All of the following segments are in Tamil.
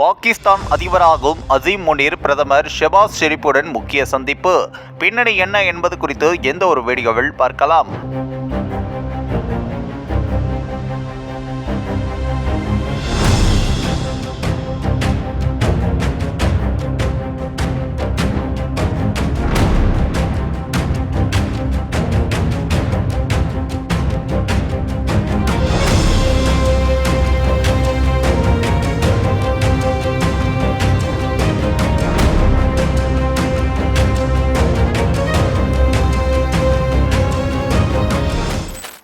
பாகிஸ்தான் அதிபராகும் அசீம் முனீர் பிரதமர் ஷெபாஸ் ஷெரீப்புடன் முக்கிய சந்திப்பு. பின்னணி என்ன என்பது குறித்து எந்த ஒரு வீடியோவில் பார்க்கலாம்.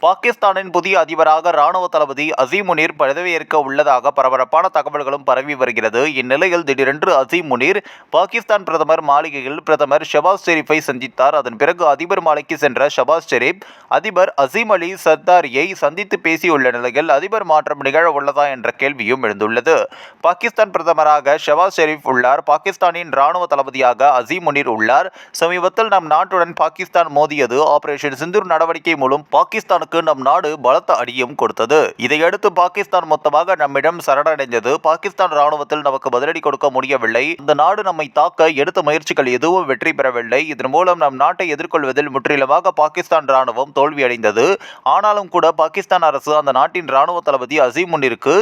பாகிஸ்தானின் புதிய அதிபராக ராணுவ தளபதி அசீம் முனீர் பதவியேற்க உள்ளதாக பரபரப்பான தகவல்களும் பரவி வருகிறது. இந்நிலையில் திடீரென்று அசீம் முனீர் பாகிஸ்தான் பிரதமர் மாளிகையில் பிரதமர் ஷபாஸ் ஷெரீஃபை சந்தித்தார். அதன் பிறகு அதிபர் மாலைக்கு சென்ற ஷபாஸ் ஷெரீப் அதிபர் அசீம் அலி சர்தாரியை சந்தித்து பேசியுள்ள நிலையில் அதிபர் மாற்றம் நிகழ உள்ளதா என்ற கேள்வியும் எழுந்துள்ளது. பாகிஸ்தான் பிரதமராக ஷபாஸ் ஷெரீப் உள்ளார். பாகிஸ்தானின் ராணுவ தளபதியாக அசீம் முனீர் உள்ளார். சமீபத்தில் நம் நாட்டுடன் பாகிஸ்தான் மோதியது. ஆபரேஷன் சிந்தூர் நடவடிக்கை மூலம் பாகிஸ்தானுக்கு நம் நாடு பலத்த அடியும் கொடுத்தது. இதையடுத்து பாகிஸ்தான் மொத்தமாக நம்மிடம் சரணடைந்தது. பாகிஸ்தான் ராணுவத்தில் நமக்கு பதிலடி கொடுக்க முடியவில்லை. இந்த நாடு நம்மை தாக்க எடுத்த முயற்சிகள் எதுவும் வெற்றி பெறவில்லை. இதன் மூலம் நம் நாட்டை எதிர்கொள்வதில் முற்றிலுமாக பாகிஸ்தான் ராணுவம் தோல்வியடைந்தது. ஆனாலும் கூட பாகிஸ்தான் அரசு அந்த நாட்டின் ராணுவ தளபதி அசீம் முன்னிற்கு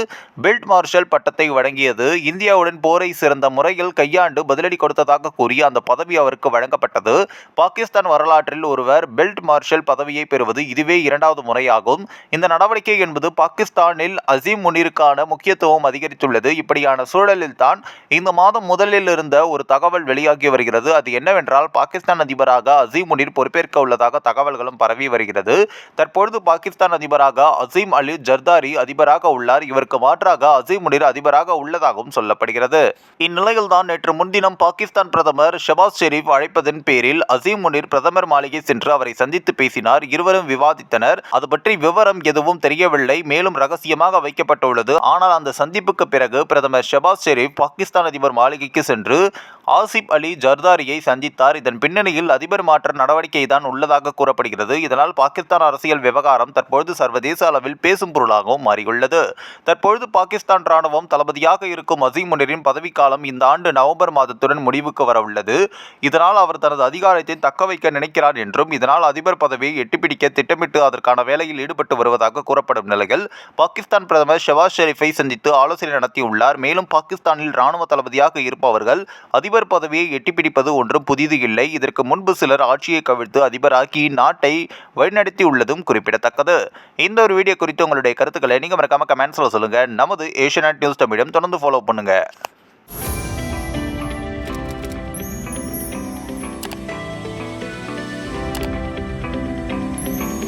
பில்ட் மார்ஷல் பட்டத்தை வழங்கியது. இந்தியாவுடன் போரை சிறந்த முறையில் கையாண்டு பதிலடி கொடுத்ததாக கூறி அந்த பதவி அவருக்கு வழங்கப்பட்டது. பாகிஸ்தான் வரலாற்றில் ஒருவர் பெல்ட் மார்ஷல் பதவியை பெறுவது இதுவே இரண்டாவது முறையாகும். இந்த நடவடிக்கை என்பது பாகிஸ்தானில் அசீம் முனிருக்கான முக்கியத்துவம் அதிகரித்துள்ளது. இப்படியான சூழலில் தான் இந்த மாதம் முதலில் இருந்த ஒரு தகவல் வெளியாகி வருகிறது. அது என்னவென்றால் பாகிஸ்தான் அதிபராக அசீம் முனிர் பொறுப்பேற்க உள்ளதாக தகவல்களும் பரவி வருகிறது. தற்பொழுது பாகிஸ்தான் அதிபராக அசீம் அலி ஜர்தாரி அதிபராக உள்ளார். இவருக்கு மாற்றாக அசீம் முனீர் அதிபராக உள்ளதாகவும் சொல்லப்படுகிறது. இந்நிலையில் தான் நேற்று முன்தினம் பாகிஸ்தான் பிரதமர் ஷபாஸ் ஷெரீப் அழைப்பதன் பேரில் அசீம் முனீர் பிரதமர் மாளிகை சென்று அவரை சந்தித்து பேசினார். இருவரும் விவாதித்தனர். அது பற்றி விவரம் எதுவும் தெரியவில்லை. மேலும் ரகசியமாக வைக்கப்பட்டுள்ளது. ஆனால் அந்த சந்திப்புக்கு பிறகு பிரதமர் ஷபாஸ் ஷெரீப் பாகிஸ்தான் அதிபர் மாளிகைக்கு சென்று ஆசிப் அலி ஜர்தாரியை சந்தித்தார். இதன் பின்னணியில் அதிபர் மாற்ற நடவடிக்கை தான் உள்ளதாக கூறப்படுகிறது. இதனால் பாகிஸ்தான் அரசியல் விவகாரம் தற்பொழுது சர்வதேச அளவில் பேசும் பொருளாகவும் மாறியுள்ளது. தற்பொழுது பாகிஸ்தான் ராணுவம் தளபதியாக இருக்கும் அசீம் முனிரின் பதவிக்காலம் இந்த ஆண்டு நவம்பர் மாதத்துடன் முடிவுக்கு வரவுள்ளது. இதனால் அவர் தனது அதிகாரத்தை தக்க வைக்க நினைக்கிறார் என்றும் இதனால் அதிபர் பதவியை எட்டிப்பிடிக்க திட்டமிட்டு அதற்கான வேலையில் ஈடுபட்டு வருவதாக கூறப்படும் நிலையில் பாகிஸ்தான் பிரதமர் ஷெவாஸ் ஷெரீஃபை சந்தித்து ஆலோசனை நடத்தியுள்ளார். மேலும் பாகிஸ்தானில் ராணுவ தளபதியாக இருப்பவர்கள் அதிபர் பதவியை எட்டிப்பிடிப்பது ஒன்றும் புதிது இல்லை. இதற்கு முன்பு சிலர் ஆட்சியை கவிழ்த்து அதிபராக்கி நாட்டை வழிநடத்தியுள்ளதும் குறிப்பிடத்தக்கது. இந்த ஒரு வீடியோ குறித்து உங்களுடைய கருத்துக்களை நீங்கள் மறக்காம கமெண்ட்ஸில் சொல்லுங்கள் நமது ஏஷியநெட் நியூஸ் தமிழும் தொடர்ந்து ஃபாலோ பண்ணுங்கள்